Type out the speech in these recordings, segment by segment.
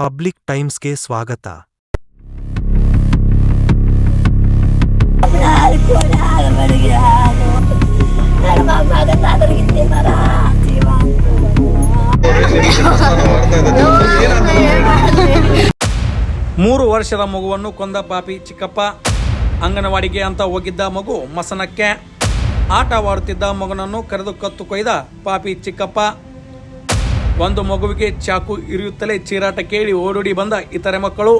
Public ಟೈಮ್ಸ್ಗೆ ಸ್ವಾಗತ. ಮೂರು ವರ್ಷದ ಮಗುವನ್ನು ಕೊಂದ ಪಾಪಿ ಚಿಕ್ಕಪ್ಪ. ಅಂಗನವಾಡಿಗೆ ಅಂತ ಹೋಗಿದ್ದ ಮಗು ಮಸನಕ್ಕೆ. ಆಟವಾಡುತ್ತಿದ್ದ ಮಗನನ್ನು ಕರೆದು ಕತ್ತು ಕೊಯ್ದ ಪಾಪಿ ಚಿಕ್ಕಪ್ಪ. ಒಂದು ಮಗುವಿಗೆ ಚಾಕು ಇರಿಯುತ್ತಲೇ ಚೀರಾಟ ಕೇಳಿ ಓಡೋಡಿ ಬಂದ ಇತರೆ ಮಕ್ಕಳು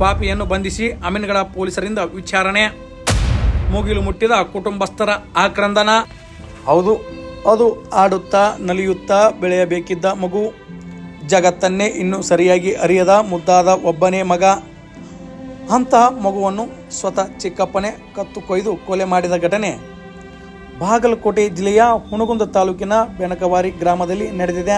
ಪಾಪಿಯನ್ನು ಬಂಧಿಸಿ ಅಮೀನ್ಗಡ ಪೊಲೀಸರಿಂದ ವಿಚಾರಣೆ. ಮುಗಿಲು ಮುಟ್ಟಿದ ಕುಟುಂಬಸ್ಥರ ಆಕ್ರಂದನ. ಹೌದು, ಅದು ಆಡುತ್ತಾ ನಲಿಯುತ್ತಾ ಬೆಳೆಯಬೇಕಿದ್ದ ಮಗು. ಜಗತ್ತನ್ನೇ ಇನ್ನೂ ಸರಿಯಾಗಿ ಅರಿಯದ ಮುದ್ದಾದ ಒಬ್ಬನೇ ಮಗ. ಅಂತಹ ಮಗುವನ್ನು ಸ್ವತಃ ಚಿಕ್ಕಪ್ಪನೇ ಕತ್ತು ಕೊಯ್ದು ಕೊಲೆ ಮಾಡಿದ ಘಟನೆ. ಬಾಗಲಕೋಟೆ ಜಿಲ್ಲೆಯ ಹುಣಗುಂದ ತಾಲೂಕಿನ ಬೆನಕವಾರಿ ಗ್ರಾಮದಲ್ಲಿ ನಡೆದಿದೆ.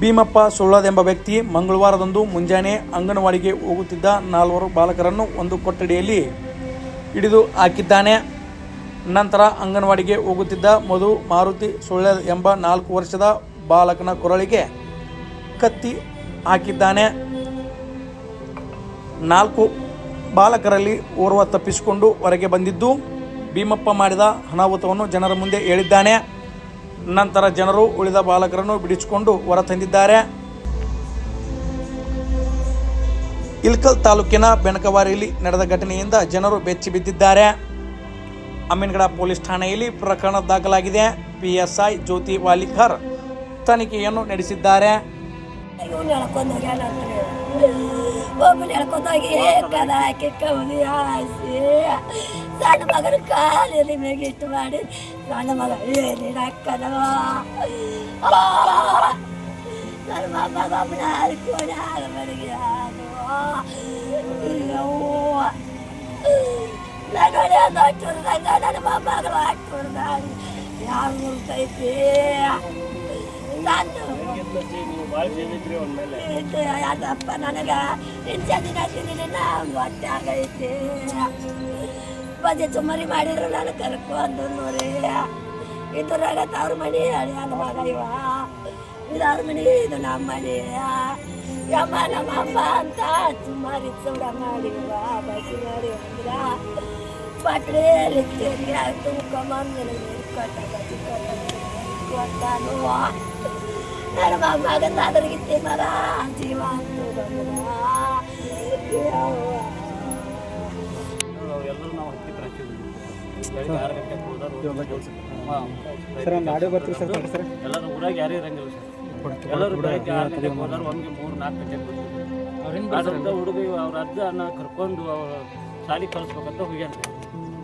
ಭೀಮಪ್ಪ ಸುಳ್ಳದೆಂಬ ವ್ಯಕ್ತಿ ಮಂಗಳವಾರದಂದು ಮುಂಜಾನೆ ಅಂಗನವಾಡಿಗೆ ಹೋಗುತ್ತಿದ್ದ ನಾಲ್ವರು ಬಾಲಕರನ್ನು ಒಂದು ಕೊಠಡಿಯಲ್ಲಿ ಹಿಡಿದು ಹಾಕಿದ್ದಾನೆ. ನಂತರ ಅಂಗನವಾಡಿಗೆ ಹೋಗುತ್ತಿದ್ದ ಮಧು ಮಾರುತಿ ಸುಳ್ಳ ಎಂಬ ನಾಲ್ಕು ವರ್ಷದ ಬಾಲಕನ ಕೊರಳಿಗೆ ಕತ್ತಿ ಹಾಕಿದ್ದಾನೆ. ನಾಲ್ಕು ಬಾಲಕರಲ್ಲಿ ಓರ್ವ ತಪ್ಪಿಸಿಕೊಂಡು ಹೊರಗೆ ಬಂದಿದ್ದು ಭೀಮಪ್ಪ ಮಾಡಿದ ಅನಾಹುತವನ್ನು ಜನರ ಮುಂದೆ ಹೇಳಿದ್ದಾನೆ. ನಂತರ ಜನರು ಉಳಿದ ಬಾಲಕರನ್ನು ಬಿಡಿಸಿಕೊಂಡು ಹೊರತಂದಿದ್ದಾರೆ ಇಲ್ಕಲ್ ತಾಲೂಕಿನ ಬೆಣಕವಾರಿಯಲ್ಲಿ ನಡೆದ ಘಟನೆಯಿಂದ ಜನರು ಬೆಚ್ಚಿ ಬಿದ್ದಿದ್ದಾರೆ. ಅಮೀನ್ಗಡ ಪೊಲೀಸ್ ಠಾಣೆಯಲ್ಲಿ ಪ್ರಕರಣ ದಾಖಲಾಗಿದೆ. ಪಿಎಸ್ಐ ಜ್ಯೋತಿ ವಾಲಿಕರ್ ತನಿಖೆಯನ್ನು ನಡೆಸಿದ್ದಾರೆ. ಸಣ್ಣ ಮಗನ ಕಾಲಿನ ಮ್ಯಾಗ ಇಟ್ಟು ಮಾಡಿ. ಸಣ್ಣ ಮಗ ಏನಿನ ಅಕ್ಕನವ ನನ್ನ ಮಗ ಒಬ್ಬನ ಹಾರಿಕೊಂಡು ಆಗಬಡಿಗೆ ನನಗೆ ದೊಡ್ಡದಾಗ ನನ್ನ ಮೊಮ್ಮಗಳು ಅಟ್ಟುರ್ದ ಯಾರು ಮುಲ್ತೈತಿ ನಾನು ಅದಪ್ಪ ನನಗೆ ಇಂಥ ದಿನ ಹೊಟ್ಟೆ ಆಗೈತಿ. ಪದೇ ಚುಮ್ಮರಿ ಮಾಡಿದ್ರು, ನಾನು ಕರ್ಕೊಂಡು ನೋಡಿ. ಇದ್ರಾಗ ತವ್ರ ಮನೆ ಮಗ ಇವ ಇದು ಅವ್ರ ಮನೆ, ಇದು ನಮ್ಮ ಮನೆ. ಯಮ್ಮ ನಮ್ಮ ಅಮ್ಮ ಅಂತ ಚುಮ್ಮರಿ ಚೂಡ ಮಾಡಿವ ಬಸಿ ಮಾಡಿ ಅಂದ್ರ. ಪಟ್ರೆಯಲ್ಲಿ ತುಂಬಿಕೊಂಡು ನನ್ನ ಮಗ ಅದ್ರಿಗಿತ್ತೆ ಮರ ಜೀವ ಎಲ್ಲರೂ ಆರು ಗಂಟೆಗೆ ಹೋದವ್ರು ಸರ್ ಒಂದು ಆಡಿಯೋ ಬರ್ತೀವಿ ಸರ್? ಕೊಡಿ ಸರ್? ಎಲ್ಲರೂ ಊರಾಗ ಯಾರೂ ಇರಂಗಿಲ್ಲ ಸರ್. ಎಲ್ಲರೂ ಬೆಳಗ್ಗೆ ಆರು ಗಂಟೆಗೆ ಹೋದಾರು ಒಂದು ಮೂರು ನಾಲ್ಕು ಗಂಟೆಗೆ ಬರ್ತೀವಿ ಅದರಿಂದ ಹುಡುಗ ಅವ್ರ ಅಜ್ಜ ಅನ್ನ ಕರ್ಕೊಂಡು ಅವ್ರ ಶಾಲಿ ಕಳಿಸ್ಬೇಕಂತ ಹೋಗ್ಯಾನ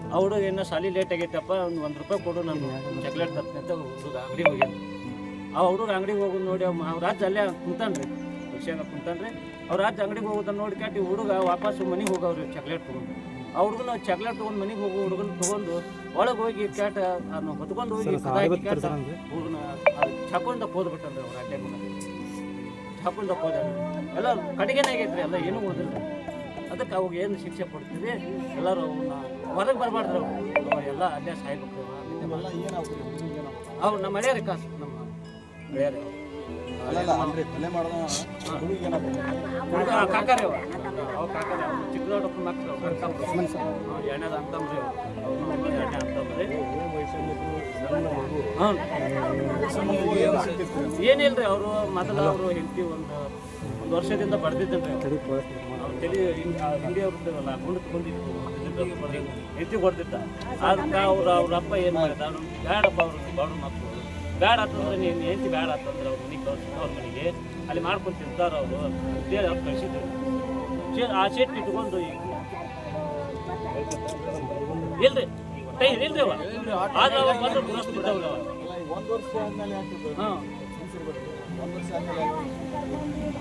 ಆ ಹುಡುಗ ಇನ್ನೂ ಶಾಲಿ ಲೇಟ್ ಆಗೈತಪ್ಪ ಒಂದು ಒಂದು ರೂಪಾಯಿ ಕೊಡು ನಾನು ಚಾಕ್ಲೇಟ್ ತರ್ತೀನಿ ಅಂತ ಹುಡುಗ ಅಂಗಡಿ ಹೋಗ್ಯಾನ ಆ ಹುಡುಗ ಅಂಗಡಿಗೆ ಹೋಗೋದು ನೋಡಿ ಅವ್- ಅವ್ರ ಅಜ್ಜ ಅಲ್ಲೇ ಕುಂತಾನ್ರಿ. ರಿಕ್ಷಾಗ ಕುಂತಾನ್ರಿ. ಅವ್ರ ಅಜ್ಜ ಅಂಗಡಿಗೆ ಹೋಗೋದನ್ನ ನೋಡಿ ಹುಡುಗ ವಾಪಸ್ ಮನೆಗೆ ಹೋಗವ್ರಿ ಚಾಕ್ಲೇಟ್ ತೊಗೊಂಡು. ಆ ಹುಡುಗನ ಚಾಕ್ಲೇಟ್ ತೊಗೊಂಡು ಮನೆಗೆ ಹೋಗೋ ಹುಡುಗನ ತೊಗೊಂಡು ಒಳಗೆ ಹೋಗಿ ಕ್ಯಾಟ್ ಅದನ್ನು ಹೊತ್ಕೊಂಡು ಹೋಗಿ ಹುಡುಗನ ಚಾಕೊಂಡ ಹೋದ್ಬಿಟ್ಟನ್ರಿ ಅವ್ರು ಆ ಟೈಮ್ ಚಾಕೊಂಡ ಹೋದ ಎಲ್ಲ ಕಡೆಗೇನಾಗೈತ್ರಿ ಎಲ್ಲ ಏನೂ ಓದಿಲ್ಲ. ಅದಕ್ಕೆ ಅವಾಗ ಏನು ಶಿಕ್ಷೆ ಕೊಡ್ತೀವಿ ಎಲ್ಲರೂ ಅವನ್ನ ಹೊರಗೆ ಬರಬಾರ್ದು ಎಲ್ಲ ಅಲ್ಲೇ ಸಾಯ್ಬೇಕು ಅವ್ರು ನಮ್ಮ ಹಳೆಯ ಕಾಸು ನಮ್ಮ ಹುಡುಗ ಅವ ಏನಿಲ್ರಿ, ಅವರು ಮೊದಲು ಅವರು ಹೆಂಡತಿ ಒಂದು ಒಂದು ವರ್ಷದಿಂದ ಬಡ್ದಿದ್ದನ್ರಿ ಅವ್ರು ತಲೆ ಹಿಂದಿ ಅವ್ರದ್ದಲ್ಲ ಹೆಂಡತಿ ಹೊಡೆದಿದ್ದ ಅದಕ್ಕೆ ಅವ್ರು ಅವ್ರ ಅಪ್ಪ ಏನು ಮಾಡಿದ? ಅವ್ರು ಬೇಡಪ್ಪ ಅವ್ರ? ಬಡ ಮಕ್ಕಳು ಬೇಡ ಅಂತಂದ್ರೆ ನೀನು ಹೆಂಡತಿ ಬೇಡ ಅಂತಂದ್ರೆ ಅವ್ರ ಮನೆಗೆ ಕಳ್ಸಿದ್ರು ಅವ್ರ ಮನೆಗೆ ಅಲ್ಲಿ ಮಾಡ್ಕೊಂಡು ತಿಂತಾರ ಅವರು ಅಂತೇಳಿ ಅವ್ರು ಕಳಿಸಿದ್ರು ಆ ಶೆಟ್ ಇಟ್ಕೊಂಡು ಈಗ ಇಲ್ರಿ ಟೈಮ್ ಇಲ್ರಿ ಅವ. ಆದ್ರೆ ಅವ. ಬಂದ್ರೆ ಪುರಸ್ತಿದ್ದವ್ರಿ ಅವ ಹಾಂ.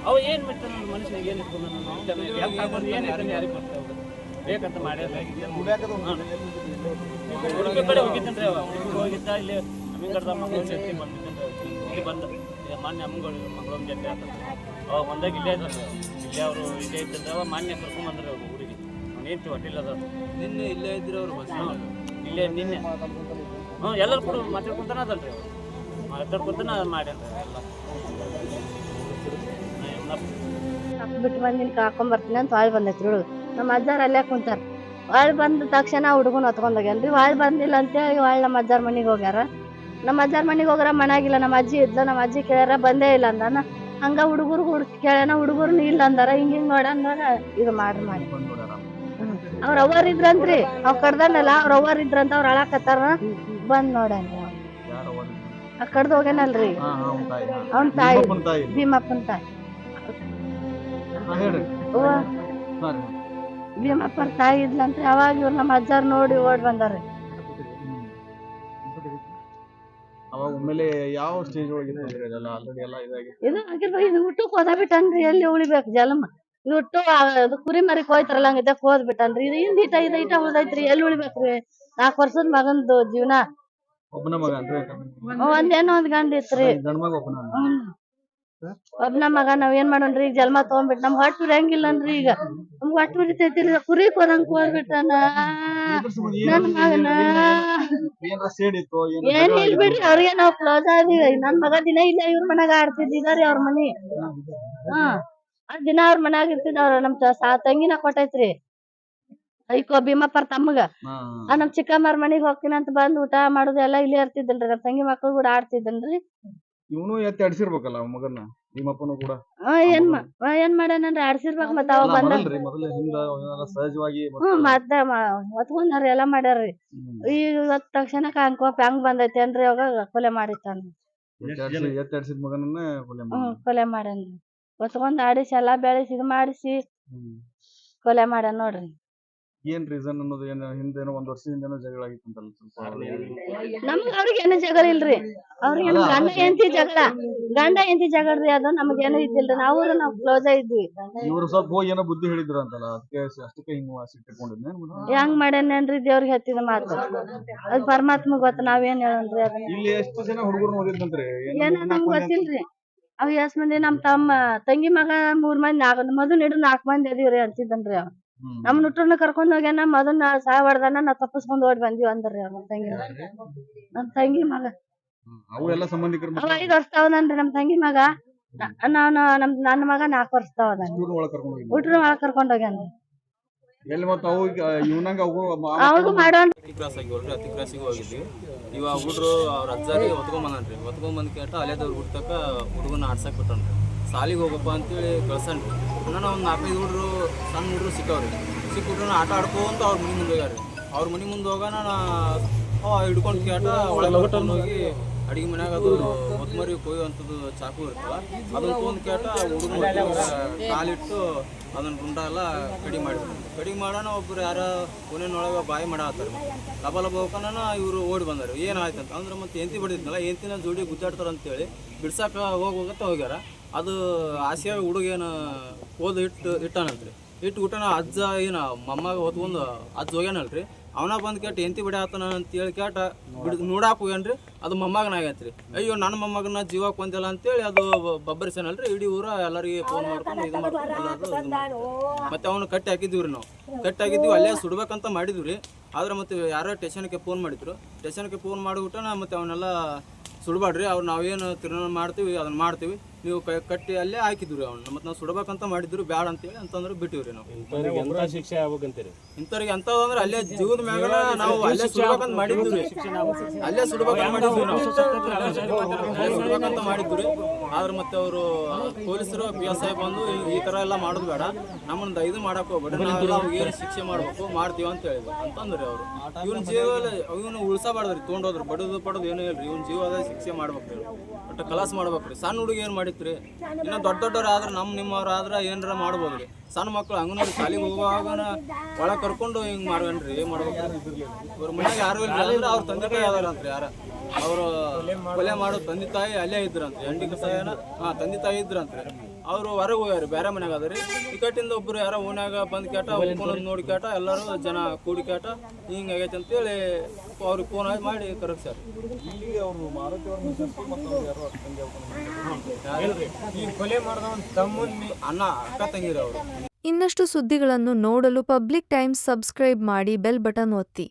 ಅವ ಏನು ಬಿಟ್ಟ ನನ್ನ ಮನುಷ್ಯನಿಗೆ ಏನು ಇಟ್ಕೊಂಡು ಏನ್ ಏನು ಇಟ್ಕೊಂಡು ಯಾರಿಗೆ ಬರ್ತಾವ ಬೇಕಂತ ಮಾಡ್ಯಾರ. ಉಡುಪಿ ಕಡೆ ಹೋಗಿದ್ದನ್ರಿ ಅವ. ಹುಡುಗಿ ಹೋಗಿದ್ದ ಇಲ್ಲಿ ಅಮ್ಮಿಗಡ್ದ ಮಂಗಳೂರು ಜೊತೆ ಇಲ್ಲಿ ಬಂದ ಮಾನ್ಯ ಅಮ್ಮಗಳು ಮಂಗಳೂರು ಜೊತೆ ಅವಾಗ ಬಂದಾಗ ಇಲ್ಲೇ ಅವರು. ಇಲ್ಲೇ ಇದ್ದಂದ್ರೆ ಮಾನ್ಯ ಕರ್ಕೊಂಬಂದ್ರಿ ಅವ್ರು ಊರಿಗೆ. ಹೊಟ್ಟಿಲ್ಲ ಅದು? ನಿನ್ನೆ ಇಲ್ಲೇ ಇದ್ರೆ ಅವರು ಬಸ್ ಇಲ್ಲೇ ನಿನ್ನೆ. ಹ್ಞೂ ಎಲ್ಲರೂ ಕೂಡ ಮಾತಾಡ್ಕೊಂತಾನೆ ಅದಲ್ರಿ ಮಾತಾಡ್ಕೊತಾನೆ ಮಾತಾಡ್ಕೊಂತಾನೆ ಮಾಡ್ಯಾರ ಎಲ್ಲ. ಬಿಟ್ಟು ಬಂದಿನ ಕಾಕೊಂಡ್ ಬರ್ತೀನಿ ಅಂತ ಹೊಳ್ ಬಂದೈತಿ ಹುಡುಗ. ನಮ್ಮ ಅಜ್ಜಾರ ಅಲ್ಲೇ ಕುಂತಾರ. ಹೊಳ್ ಬಂದ ತಕ್ಷಣ ಹುಡುಗನ ಹೊತ್ಕೊಂಡೋಗ್ಯಾನ್ರಿ ಹೊಳ್ ಬಂದಿಲ್ಲ ಅಂತೇಳಿ ಹೊಳ್ ನಮ್ಮ ಅಜ್ಜಾರ ಮನೆಗೆ ಹೋಗ್ಯಾರ. ನಮ್ಮ ಅಜ್ಜಾರ ಮನೆಗೆ ಹೋಗ್ರ ಮನಾಗಿಲ್ಲ ನಮ್ಮ ಅಜ್ಜಿ ಇದ್ಲ ನಮ್ಮ ಅಜ್ಜಿ ಕೇಳ್ಯಾರ ಬಂದೇ ಇಲ್ಲ ಅಂದಾನ. ಹಂಗ ಹುಡುಗರು ಹುಡುಕ್ ಕೇಳ್ಯಾನ ಹುಡುಗರ್ನು ಇಲ್ಲ ಅಂದಾರ ಹಿಂಗ ಹಿಂಗ್ ನೋಡಂದಾಗ ಇದು ಮಾಡ್ರಿ ಮಾಡಿ. ಅವ್ರ ಅವ್ವರ್ ಇದ್ರಂತ್ರಿ ಅವ್ ಕಡ್ದನಲ್ಲ ಅವ್ರ ಅವ್ವರ್ ಇದ್ರಂತ ಅವ್ರ ಅಳಾಕತ್ತಾರ ಬಂದ್ ನೋಡನ್ರಿ ಅವ್ ಆ ಕಡ್ದ ಹೋಗ್ಯಾನಲ್ರಿ. ಅವನ್ ತಾಯಿ. ಭೀಮಪ್ಪನ ತಾಯಿ. ಭೀಮಪ್ಪನ ತಾಯಿ ಇದ್ಲಂತ್ರಿ ಅವಾಗ ಇವ್ರು ನಮ್ಮ ಅಜ್ಜಾರ್ ನೋಡಿ ಓಡ್ ಬಂದಾರ್ರಿ. ಅವಾಗ ಒಮ್ಮೆಲೆ ಯಾವ ಸ್ಟೇಜ್ ಒಳಗೆ ಇದೆಲ್ಲ ಆಲ್ರೆಡಿ ಎಲ್ಲ ಇದು ಆಗಿರ್ಬೇಕು ಇದು ಹುಟ್ಟಕ್ ಹೋದ ಬಿಟ್ಟನ್ರಿ ಎಲ್ಲಿ ಉಳಿಬೇಕು ಜಲಮ? ಇದು ಹುಟ್ಟು ಆ, ಅದು ಕುರಿ ಮರಿ ಹೋಯ್ತಾರಲ್ಲ ಹಂಗಿದ್ದ ಹೋದ್ ಬಿಟ್ಟನ್ರಿ ಇದು ಹಿಂದ್ ಇಟ ಇದು ಇಟ ಉಳ್ದೈತ್ರಿ ಎಲ್ಲಿ ಉಳಿಬೇಕ್ರಿ? ನಾಲ್ಕು ವರ್ಷದ ಮಗಂದು ಜೀವನ. ಒಬ್ಬನ ಮಗ ಅಂದ್ರೆ ಒಂದೇನೋ ಒಂದ್ ಗಂಡ ಇತ್ರಿ ಗಂಡ ಮಗ. ಒಬ್ಬನ. ಒಬ್ನ ಮಗ ನಾವ್ ಏನ್ ಮಾಡೋಣ್ರಿ? ಈಗ ಜನ್ಮ ತಗೊಂಡ್ಬಿಟ್ ನಮ್ಗ್ ಹೊಟ್ಟ ಉರಿಯಂಗಿಲ್ಲನ್ರಿ ಈಗ. ನಮ್ಗ್ ಹೊಟ್ಟ ಉರಿತೈತಿ ಕುರಿ ಕೊರಂಗ್ ಹೋಗ್ಬಿಟ್ಟನ ನನ್ ಮಗನ. ಏನ್ ಇಲ್ ಬಿಡ್ರಿ ಅವ್ರಿಗೆ ನಾವ್ ಕ್ಲೋಸ್ ಆದಿವಿ. ನನ್ ಮಗ ದಿನ ಇಲ್ಲ ಇವ್ರ ಮನ್ಯಾಗ ಆಡ್ತಿದ್ದಾರಿ ಅವ್ರ ಮನಿ. ಹಾ. ಅದ್ ದಿನ ಅವ್ರ ಮನ್ಯಾಗ ಇರ್ತಿದ್ದ ಅವ್ರ ನಮ್ ಸಾ ತಂಗಿನ ಕೊಟ್ಟೈತ್ರಿ. ಐಕೋ ಭೀಮಪ್ಪರ್ ತಮ್ಮಗ ಆ ನಮ್ ಚಿಕ್ಕಮ್ಮರ ಮನಿಗ್ ಹೋಗ್ತೀನಿ ಅಂತ ಬಂದ್ ಊಟ ಮಾಡೋದೆಲ್ಲ ಎಲ್ಲಾ ಇಲ್ಲೇ ಇರ್ತಿದ್ದಿಲ್ರಿ. ನಮ್ ತಂಗಿ ಮಕ್ಳು ಕೂಡ ಆಡ್ತಿದ್ದನ್ರಿ ಇವನು ಎತ್ತಿ ಅಡ್ಸಿರ್ಬೇಕಲ್ಲ ಅವ್ ಮಗನ ನಿಮ್ಮಪ್ಪನು ಕೂಡ. ಆ, ಏನ್ ಮಾ ಆ, ಏನ್ ಮಾಡ್ಯಾನನ್ರಿ ಆಡ್ಸಿರ್ಬೇಕ್ ಮತ್ತ ಅವ ಅಲ್ಲ, ಬಂದ ಮೊದಲ್ರಿ ಮೊದಲ ಹಿಂದ ಅವನೆಲ್ಲ ಸಹಜವಾಗಿ ಹ್ಮ್ ಮತ್ತ ಹೊತ್ಕೊಂಡಾರ ಎಲ್ಲಾ ಮಾಡ್ಯಾರ್ರಿ. ಈಗ ಇವತ್ ತಕ್ಷಣ ಕಾಂಕೋಪ್ ಹೆಂಗ್ ಬಂದೈತಿ ಅವಾಗ ಕೊಲೆ ಮಾಡಿತ್ತಾನ ಎತ್ತಿ ಅಡ್ಸಿದ ಮಗನನ್ನ ಕೊಲೆ ಹ್ಮ್ ಮಾಡ್ದ. ಕೊಲೆ ಮಾಡ್ಯಾನ್ರಿ. ಹೊತ್ಕೊಂಡ್ ಆಡಿಸಿ ಎಲ್ಲಾ ಬೆಳೆಸಿ ಇದು ಮಾಡಿಸಿ ಕೊಲೆ ಮಾಡ್ಯಾನ ನೋಡ್ರಿ. ಏನ್ ರೀಸನ್ ಅನ್ನೋದು ಏನ ಹಿಂದೇನೋ ಒಂದ್ ವರ್ಷದಿಂದ ಜಗಳ ಆಗಿತ್ತಂತಲ್ಲ ಸ್ವಲ್ಪ ನಮ್ಗ ಅವ್ರಿಗೆ ಏನು ಜಗಳ ಇಲ್ರಿ. ಅವ್ರಿಗೆ ಅಲ್ಲ, ಗಂಡ ಎಂತಿ ಹೆಂಡತಿ ಜಗಳ. ಗಂಡ ಹೆಂಡತಿ ಜಗಳ ರೀ ಅದು ಏನೋ ಇದ್ದಿಲ್ರಿ. ನಾವು ನಾವ್ ಕ್ಲೋಸ್ ಇದ್ವಿ. ಇವ್ರು ಸ್ವಲ್ಪ ಹೋಗಿ ಏನೋ ಬುದ್ಧಿ ಹೇಳಿದ್ರು ಅಂತಲ್ಲ ಅದಕ್ಕೆ ಅಷ್ಟಕ್ಕೆ ಹಿಂಗ ಸಿಟ್ಟಿಟ್ಕೊಂಡಿದ್ನೆ ಹೆಂಗ್ ಮಾಡ್ಯಾನೇನ್ರಿ ದೇವ್ರಿಗೆ ಹತ್ತಿದ ಮಾತು? ಅದ್ ಪರಮಾತ್ಮ ಗೊತ್ತ ನಾವೇನ್ ಹೇಳನ್ರಿ ಅದನ್ನ? ಇಲ್ಲಿ ಎಷ್ಟು ಜನ ಹುಡುಗರು ಓದಿದ್ನಂತ್ರಿ ಏನೋ ನಮ್ಗ್ ಗೊತ್ತಿಲ್ರಿ. ಅವ್ ಎಷ್ಟ್ ಮಂದಿ ನಮ್ ತಮ್ಮ ತಂಗಿ ಮಗ ಮೂರ್ ಮಂದಿ ನಾಲ್ಕು ಮೊದಲು ಹಿಡಿದು ನಾಲ್ಕ್ ಮಂದಿ ಅದೀವ್ರಿ ಅಂತಿದ್ದನ್ರಿ ಅವ. ನಮ್ ನುಟ್ರನ್ನ ಕರ್ಕೊಂಡ್ ಹೋಗ್ಯಾನ ಮೊದಲ್ ಸಾಯ್ ಹೊಡ್ದಾನ ನಾವ್ ತಪ್ಪಸ್ಕೊಂಡ್ ಓಡ್ ಬಂದಿವಿ ಅಂದ್ರಿ ಅವ್ರ ನಮ್ ತಂಗಿ. ನಮ್ ತಂಗಿ ಮಗ. ಅವು ಐದ್ ವರ್ಷ ಅವನನ್ರಿ ನಮ್ ತಂಗಿ ಮಗ. ನಾನು ನಮ್ ನನ್ನ ಮಗ ನಾಲ್ಕು ವರ್ಷ ತಾವದನ್ ಒಳಗೆ ಕರ್ಕೊಂಡು ಒಳಗ್ ಹೋಗ್ಯಾನ ಎಲ್ಲಿ ಮತ್ತೆ ಅವು ಇವನಂಗ ಅವು ಅವ್ರು ಮಾಡೋನ್ ಅತಿ ಕ್ರಾಸ್ ಆಗಿ ಹೊರಟ್ರಿ ಅತಿ ಕ್ರಾಸಿಗೆ ಹೋಗಿದ್ವಿ. ಇವಾಗ ಹುಡ್ರು ಅವ್ರ ಅಜ್ಜಾರಿ ಹೊತ್ಕೊಂಬಂದ್ರಿ ಹೊತ್ಕೊಂಬಂದ್ ಕೇಟ ಅಲ್ಲೇದವ್ರು ಹುಡ್ತಕ್ಕ ಹುಡುಗನ ಆಡ್ಸಕ್ ಬಿಟ್ಟನ್ರಿ. ಸಾಲಿಗೆ ಹೋಗಪ್ಪ ಅಂತೇಳಿ ಕಳ್ಸನ್ರಿ. ನಾನು ಒಂದು ನಾಲ್ಕೈದು ಹುಡ್ರು, ಸಣ್ಣ ಹುಡ್ರು ಸಿಕ್ಕವ್ರಿ. ಸಿಕ್ಕ ಹುಡ್ರನ್ನ ಆಟ ಆಡ್ಕೊಂತ ಅವ್ರ ಮನೆ ಮುಂದೆ ಹೋಗ್ಯಾರ ಅವ್ರ ಮನೆ ಮುಂದೆ ಹೋಗೋಣ ಹಿಡ್ಕೊಂಡು ಕೇಟ ಒಳಗೆ ಹೋಗಿ ಅಡಿಗೆ ಮನ್ಯಾಗ ಅದು ಹೊತ್ಮರಿ ಕೊಯ್ಯುವಂಥದ್ದು ಚಾಕು ಇರ್ತಲ್ಲ ಅದನ್ನ ತೊಗೊಂಡು ಕೇಟ ಹುಡುಗ ಕಾಲಿಟ್ಟು ಅದನ್ನ ಗುಂಡ ಎಲ್ಲ ಕಡಿಮೆ ಮಾಡಿದ್ರು. ಕಡಿಮೆ ಮಾಡೋಣ ಒಬ್ಬರು ಯಾರ ಒಳಗೆ ಬಾಯಿ ಮಾಡಾತಾರೆ ಲಬ ಲಬ ಹೋಗೋಣ ಇವರು ಓಡಿ ಬಂದರು. ಏನಾಯ್ತು ಅಂತ ಅಂದ್ರೆ ಮತ್ತೆ ಎಂತಿ ಬಿಡಿದ್ನಲ್ಲ ಎಂತಿನ ಜೋಡಿ ಗುದ್ದಾಡ್ತಾರಂತೇಳಿ ಅಂತೇಳಿ ಬಿಡ್ಸಾಕ ಹೋಗಿ ಹೋಗತ್ತ ಹೋಗ್ಯಾರ. ಅದು ಆಸೆಯ ಹುಡುಗ ಏನು ಓದು ಇಟ್ಟು ಇಟ್ಟಾನಲ್ರಿ ಇಟ್ಟು ಊಟನ ಅಜ್ಜ ಏನು ಮಮ್ಮಗ ಹೊತ್ಕೊಂಡು ಅಜ್ಜ ಹೋಗ್ಯಾನಲ್ರಿ. ಅವನ ಬಂದು ಕೇಟ ಎಂತಿ ಬಿಡ ಆತನ ಅಂತೇಳಿ ಕೇಟ ಬಿಡ್ ನೋಡಾಕ್ ಹೋಗ್ಯಾನ್ರಿ. ಅದು ಮೊಮ್ಮಗನ ಅಯ್ಯೋ ನನ್ನ ಮೊಮ್ಮಗನ ಜೀವ ಕೊಂದಿಲ್ಲ ಅಂತೇಳಿ ಅದು ಬಬ್ಬರಿಸನಲ್ರಿ. ಇಡೀ ಊರ ಎಲ್ಲರಿಗೆ ಫೋನ್ ಮಾಡ್ಕೊಂಡು ಇದು ಮಾಡ್ಕೊಂಡು. ಮತ್ತೆ ಅವನು ಕಟ್ಟಿ ಹಾಕಿದ್ವಿ ನಾವು. ಕಟ್ಟಿ ಹಾಕಿದ್ವಿ ಅಲ್ಲೇ ಸುಡ್ಬೇಕಂತ ಮಾಡಿದ್ವಿ. ಆದ್ರೆ ಮತ್ತೆ ಯಾರೋ ಸ್ಟೇಷನ್ಗೆ ಫೋನ್ ಮಾಡಿದ್ರು. ಟೇಷನ್ಗೆ ಫೋನ್ ಮಾಡಿಬಿಟ್ಟು ಮತ್ತೆ ಅವನ್ನೆಲ್ಲ ಸುಡ್ಬಾಡ್ರಿ ಅವ್ರು ನಾವೇನು ತೀರ್ಮಾನ ಮಾಡ್ತೀವಿ ಅದನ್ನ ಮಾಡ್ತೀವಿ. ನೀವು ಕ ಕಟ್ಟಿ ಅಲ್ಲೇ ಹಾಕಿದ್ರು ಅವ್ನು ಮತ್ತೆ ನಾವು ಸುಡಬೇಕಂತ ಮಾಡಿದ್ರು ಬ್ಯಾಡ ಅಂತೇಳಿ ಅಂತಂದ್ರೆ ಬಿಟ್ಟಿವ್ರಿ ನಾವು. ಎಂತ ಶಿಕ್ಷೆ ಆಗ್ಬೇಕಂತೀರಿ? ಇಂಥವ್ರಿಗೆ ಎಂಥದಂದ್ರೆ ಅಲ್ಲೇ ಜೀವದ ಮ್ಯಾಗ ನಾವು ಅಲ್ಲೇ ಸುಡಬೇಕಂತ ಮಾಡಿದ್ವಿ ಅಲ್ಲೇ ಸುಡಬೇಕಂತ ಮಾಡಿದ್ರು ನಾವು. ಅಲ್ಲೇ ಸುಡಬೇಕಂತ ಮಾಡಿದ್ವಿ ಆದ್ರೆ ಮತ್ತೆ ಅವರು ಪೊಲೀಸರು ಪಿ ಎಸ್ ಐ ಬಂದು ಈ- ತರ ಎಲ್ಲ ಮಾಡೋದು ಬೇಡ. ನಮ್ಮನ್ನ ಇದು ಮಾಡಕ್ ಹೋಗ್ಬೇಡ. ನಾವೆಲ್ಲ ಅವ್ರಿಗೆ ಏನು ಶಿಕ್ಷೆ ಮಾಡ್ಬೇಕು ಮಾಡ್ತೀವಿ ಅಂತ ಹೇಳಿದ್ರು. ಅಂತಂದ್ರೆ ಅವರು. ಇವ್ನ ಜೀವ ಇವನು ಉಳ್ಸಬಾರ್ದ್ರಿ ತೊಗೊಂಡೋದ್ರು. ಬಡದು ಪಡೋದು ಏನು ಹೇಳ್ರಿ ಇವ್ನ ಜೀವದ ಶಿಕ್ಷೆ ಮಾಡ್ಬೇಕು. ಒಟ್ಟು ಕಲಾಸ್ ಮಾಡ್ಬೇಕ್ರಿ. ಸಣ್ಣ ಹುಡುಗ ಏನು ಮಾಡಿತ್ರಿ ಇನ್ನು ದೊಡ್ಡ ದೊಡ್ಡವ್ರು ಆದ್ರೆ ನಮ್ಮ ನಿಮ್ಮವ್ರು ಆದ್ರೆ ಏನಾರ ಮಾಡ್ಬೋದ್ರಿ. ಸಣ್ಣ ಮಕ್ಳು ಅಂಗನವಾಡಿ ಶಾಲೆಗೆ ಹೋಗುವಾಗ ಒಳಗೆ ಕರ್ಕೊಂಡು ಹಿಂಗೆ ಮಾಡ್ವೇನ್ರಿ, ಏನ್ ಮಾಡ್ಬೇಕು? ಇವ್ರ ಮನೆಯಾಗ ಯಾರು ಇಲ್ಲ ಅಂದ್ರೆ ಅವ್ರ ತಂದೆ ತಾಯಿ ಅದಾರಂತ್ರಿ ಯಾರ? ಅವರು ಕೊಲೆ ಮಾಡೋ ತಂದೆ ತಾಯಿ ಅಲ್ಲೇ ಇದ್ರಂತ ಹೆಂಡಿ ಕಸಾಯನ ಹಾ, ತಂದೆ ತಾಯಿ ಇದ್ರಂತ್ರಿ. ಅವರು ಹೊರಗೆ ಹೋಗ್ಯಾರ ಬೇರೆ ಮನ್ಯಾಗ ಅದ್ರಿ. ಈ ಕಟ್ಟಿಂದ ಒಬ್ರು ಯಾರೋ ಓನ್ಯಾಗ ಬಂದು ಕೇಟ ಫೋನ್ ನೋಡಿ ಕೇಟ ಎಲ್ಲರೂ ಜನ ಕೂಡಿ ಕೇಟ ಹಿಂಗೆ ಆಗೈತೆ ಅಂತೇಳಿ ಅವ್ರಿಗೆ ಫೋನ್ ಮಾಡಿ ಕರಗ್ಸ್ಯಾರ. ಅಣ್ಣ ಅಕ್ಕ ತಂಗಿರಿ ಅವರು. ಇನ್ನಷ್ಟು ಸುದ್ದಿಗಳನ್ನು ನೋಡಲು ಪಬ್ಲಿಕ್ ಟೈಮ್ಸ್ ಸಬ್ಸ್ಕ್ರೈಬ್ ಮಾಡಿ ಬೆಲ್ ಬಟನ್ ಒತ್ತಿ.